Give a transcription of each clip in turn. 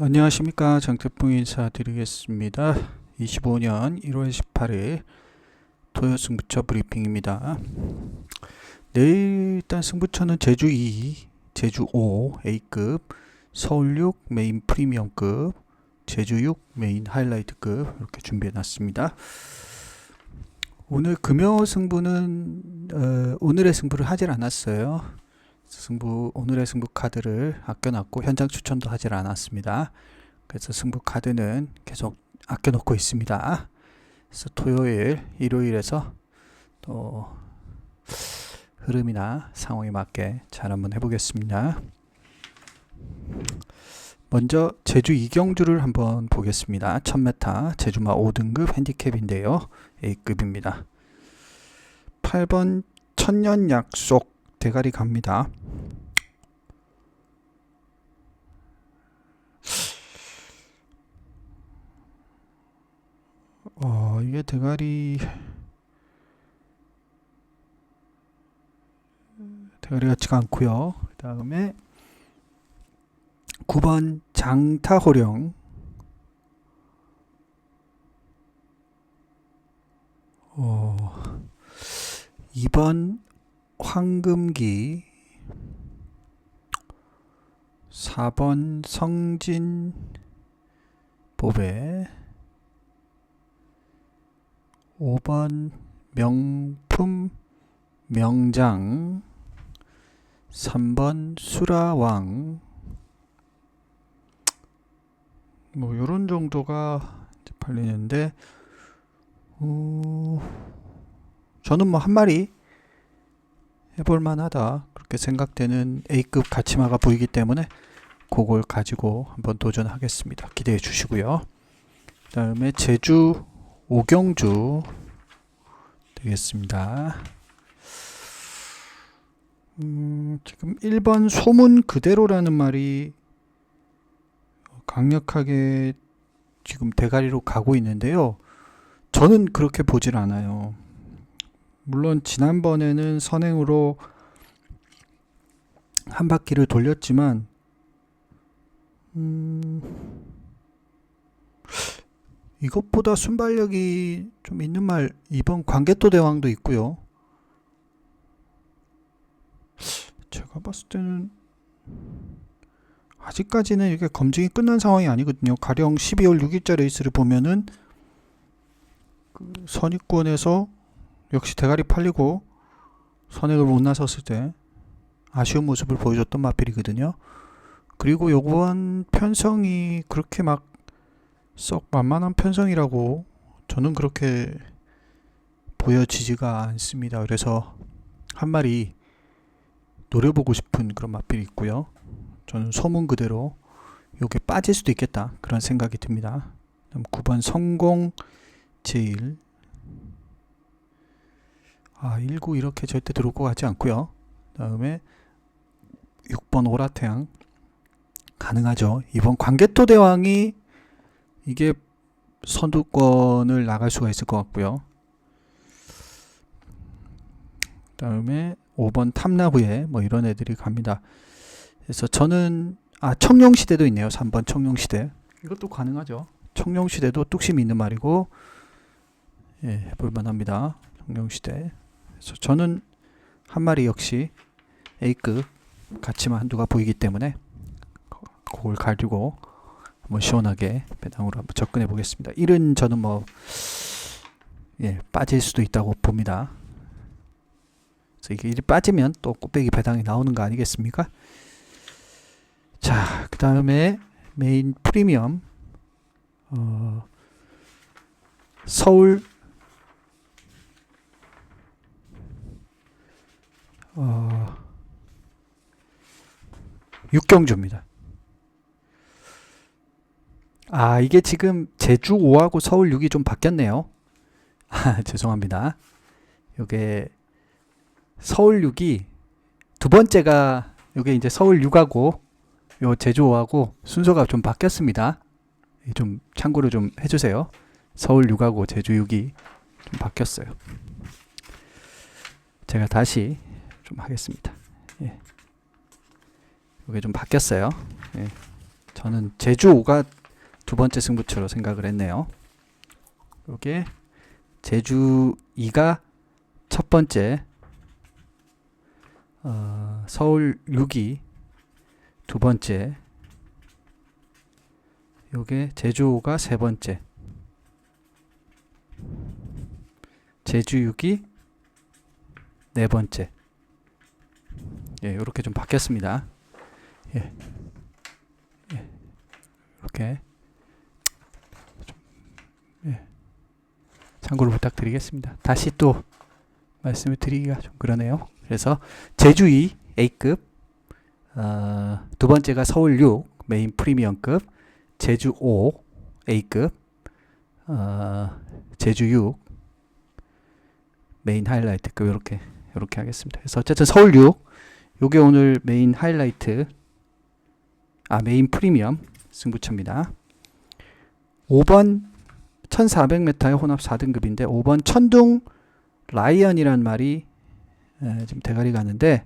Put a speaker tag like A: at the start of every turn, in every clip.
A: 안녕하십니까 장태풍 인사드리겠습니다. 25년 1월 18일 토요 승부처 브리핑입니다. 내일 일단 승부처는 제주 2, 제주 5 A급, 서울 6 메인 프리미엄급, 제주 6 메인 하이라이트급 이렇게 준비해 놨습니다. 오늘 금요 승부는 어, 오늘의 승부를 하질 않았어요. 승부 오늘의 승부 카드를 아껴놨고 현장 추천도 하질 않았습니다. 그래서 승부 카드는 계속 아껴놓고 있습니다. 그래서 토요일, 일요일에서 또 흐름이나 상황에 맞게 잘 한번 해보겠습니다. 먼저 제주 이경주를 한번 보겠습니다. 1000m 제주마 5등급 핸디캡인데요. A급입니다. 8번 천년 약속 대가리 갑니다. 어, 이게 대가리 대가리 같지가 않고요. 그다음에 9번 장타호령 어, 2번 황금기 4번 성진 보배 5번 명품 명장 3번 수라왕. 뭐 요런 정도가 팔리는데 어, 저는 뭐 한 마리 해볼 만하다 그렇게 생각되는 A급 가치마가 보이기 때문에 그걸 가지고 한번 도전하겠습니다. 기대해 주시고요. 그 다음에 제주 오경주 되겠습니다. 음, 지금 1번 소문 그대로라는 말이 강력하게 지금 대가리로 가고 있는데요. 저는 그렇게 보질 않아요. 물론 지난번에는 선행으로 한 바퀴를 돌렸지만 음, 이것보다 순발력이 좀 있는 말 이번 광개토 대왕도 있고요. 제가 봤을 때는 아직까지는 이게 검증이 끝난 상황이 아니거든요. 가령 12월 6일자 레이스를 보면은 그 선입권에서 역시 대가리 팔리고 선행을 못 나섰을 때 아쉬운 모습을 보여줬던 마필이거든요. 그리고 요번 편성이 그렇게 막 썩 만만한 편성이라고 저는 그렇게 보여지지가 않습니다. 그래서 한 마리 노려보고 싶은 그런 마필이 있고요. 저는 소문 그대로 요게 빠질 수도 있겠다 그런 생각이 듭니다. 다음 9번 성공 제일 아, 19 이렇게 절대 들어올 것 같지 않고요. 다음에 6번 오라태양 가능하죠. 이번 광개토 대왕이 이게 선두권을 나갈 수가 있을 것 같고요. 다음에 5번 탐나부에 뭐 이런 애들이 갑니다. 그래서 저는 아 청룡시대도 있네요. 3번 청룡시대 이것도 가능하죠. 청룡시대도 뚝심이 있는 말이고 예, 해볼 만합니다. 청룡시대 저는 한 마리 역시 A급 가치만 한두가 보이기 때문에 그걸 가지고 한번 시원하게 배당으로 한번 접근해 보겠습니다. 일은 저는 뭐 예, 빠질 수도 있다고 봅니다. 그래서 이게 일이 빠지면 또 꽃배기 배당이 나오는 거 아니겠습니까? 자, 그 다음에 메인 프리미엄 어, 서울 어, 육경주입니다. 아, 이게 지금 제주 5하고 서울 6이 좀 바뀌었네요. 아, 죄송합니다. 요게 서울 6이 두 번째가 요게 이제 서울 6하고 요 제주 5하고 순서가 좀 바뀌었습니다. 좀 참고로 좀 해주세요. 서울 6하고 제주 6이 좀 바뀌었어요. 제가 다시 좀 하겠습니다. 예. 이게 좀 바뀌었어요. 예. 저는 제주 5가 두 번째 승부처로 생각을 했네요. 요게 제주 2가 첫 번째 어, 서울 6이 두 번째 요게 제주 5가 세 번째 제주 6이 네 번째 예, 요렇게 좀 바뀌었습니다. 예. 예. 이렇게 좀, 예. 참고로 부탁드리겠습니다. 다시 또 말씀을 드리기가 좀 그러네요. 그래서 제주 2 A급 어, 두 번째가 서울 6 메인 프리미엄급 제주 5 A급 어, 제주 6 메인 하이라이트급 이렇게 이렇게 하겠습니다. 그래서 어쨌든 서울 6 요게 오늘 메인 하이라이트 아 메인 프리미엄 승부처입니다. 5번 1400m의 혼합 4등급인데 5번 천둥 라이언이란 말이 에, 지금 대가리 가는데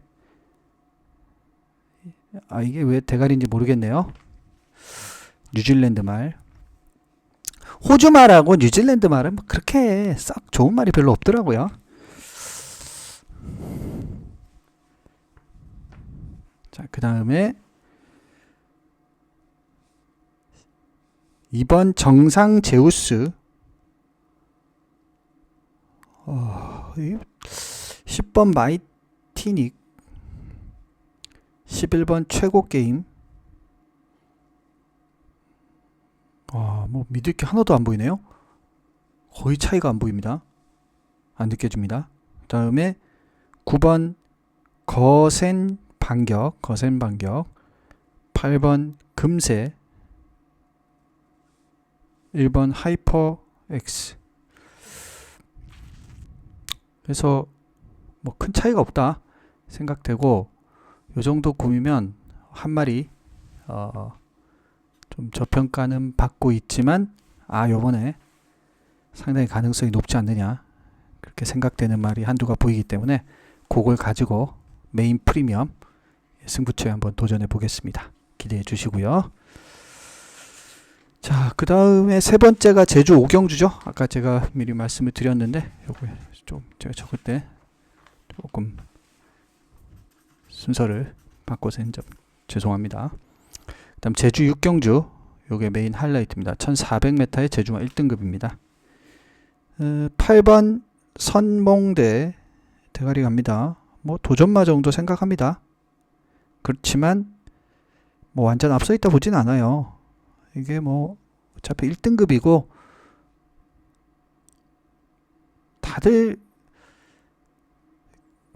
A: 아 이게 왜 대가리인지 모르겠네요. 뉴질랜드 말 호주 말하고 뉴질랜드 말은 뭐 그렇게 썩 좋은 말이 별로 없더라고요. 자, 그 다음에 2번 정상 제우스 어, 이 10번 마이티닉 11번 최고 게임 아, 뭐 믿을 게 하나도 안 보이네요. 거의 차이가 안 보입니다. 안 느껴집니다. 다음에 9번 거센 반격, 거센 반격. 8번 금세. 1번 하이퍼 X. 그래서 뭐 큰 차이가 없다 생각되고 요 정도 구미면 한 마리 어, 좀 저평가는 받고 있지만 아 요번에 상당히 가능성이 높지 않느냐 그렇게 생각되는 말이 한두가 보이기 때문에 그걸 가지고 메인 프리미엄 승부처에 한번 도전해 보겠습니다. 기대해 주시고요. 자, 그 다음에 세 번째가 제주 오경주죠. 아까 제가 미리 말씀을 드렸는데, 요거 좀 제가 적을 때 조금 순서를 바꿔서 한점 죄송합니다. 그 다음 제주 육경주, 요게 메인 하이라이트입니다. 1400m의 제주마 1등급입니다. 어, 8번 선몽대 대가리 갑니다. 뭐 도전마 정도 생각합니다. 그렇지만 뭐 완전 앞서 있다 보진 않아요. 이게 뭐 어차피 1등급이고 다들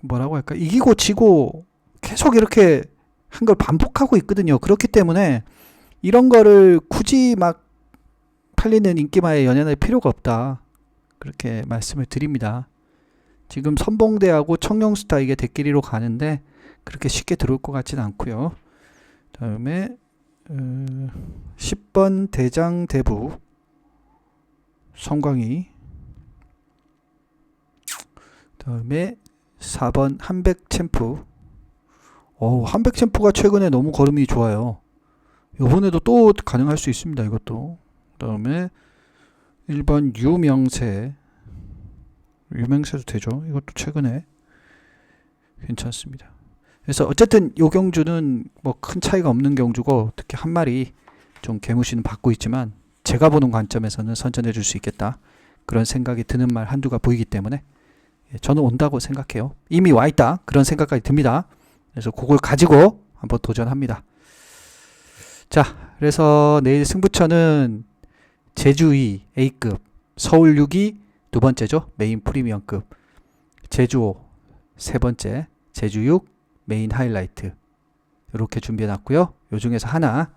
A: 뭐라고 할까 이기고 지고 계속 이렇게 한 걸 반복하고 있거든요. 그렇기 때문에 이런 거를 굳이 막 팔리는 인기마에 연연할 필요가 없다. 그렇게 말씀을 드립니다. 지금 선봉대하고 청룡스타 이게 대끼리로 가는데 그렇게 쉽게 들어올 것 같지는 않고요. 다음에 어, 10번 대장 대부 성광이 다음에 4번 한백 챔프 어 한백 챔프가 최근에 너무 걸음이 좋아요. 요번에도 또 가능할 수 있습니다. 이것도 다음에 1번 유명세 유명세도 되죠. 이것도 최근에 괜찮습니다. 그래서 어쨌든 요 경주는 뭐 큰 차이가 없는 경주고 특히 한 마리 좀 개무시는 받고 있지만 제가 보는 관점에서는 선전해 줄 수 있겠다. 그런 생각이 드는 말 한두가 보이기 때문에 예, 저는 온다고 생각해요. 이미 와 있다. 그런 생각까지 듭니다. 그래서 그걸 가지고 한번 도전합니다. 자, 그래서 내일 승부처는 제주 2 A급, 서울 6이 두 번째죠. 메인 프리미엄급. 제주 5 세 번째, 제주 6 메인 하이라이트. 이렇게 준비해 놨고요. 요 중에서 하나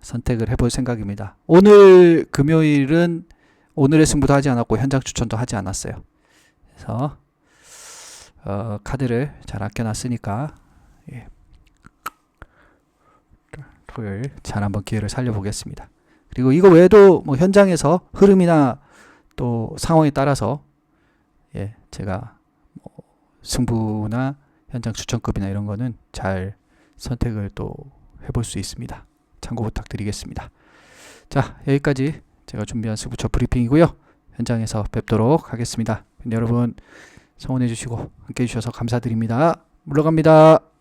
A: 선택을 해볼 생각입니다. 오늘 금요일은 오늘의 승부도 하지 않았고 현장 추천도 하지 않았어요. 그래서 어, 카드를 잘 아껴놨으니까 예. 토요일 잘 한번 기회를 살려보겠습니다. 그리고 이거 외에도 뭐 현장에서 흐름이나 또 상황에 따라서 예, 제가 뭐 승부나 현장 추천급이나 이런 거는 잘 선택을 또 해볼 수 있습니다. 참고 부탁드리겠습니다. 자, 여기까지 제가 준비한 승부처 브리핑이고요. 현장에서 뵙도록 하겠습니다. 여러분 성원해 주시고 함께 해 주셔서 감사드립니다. 물러갑니다.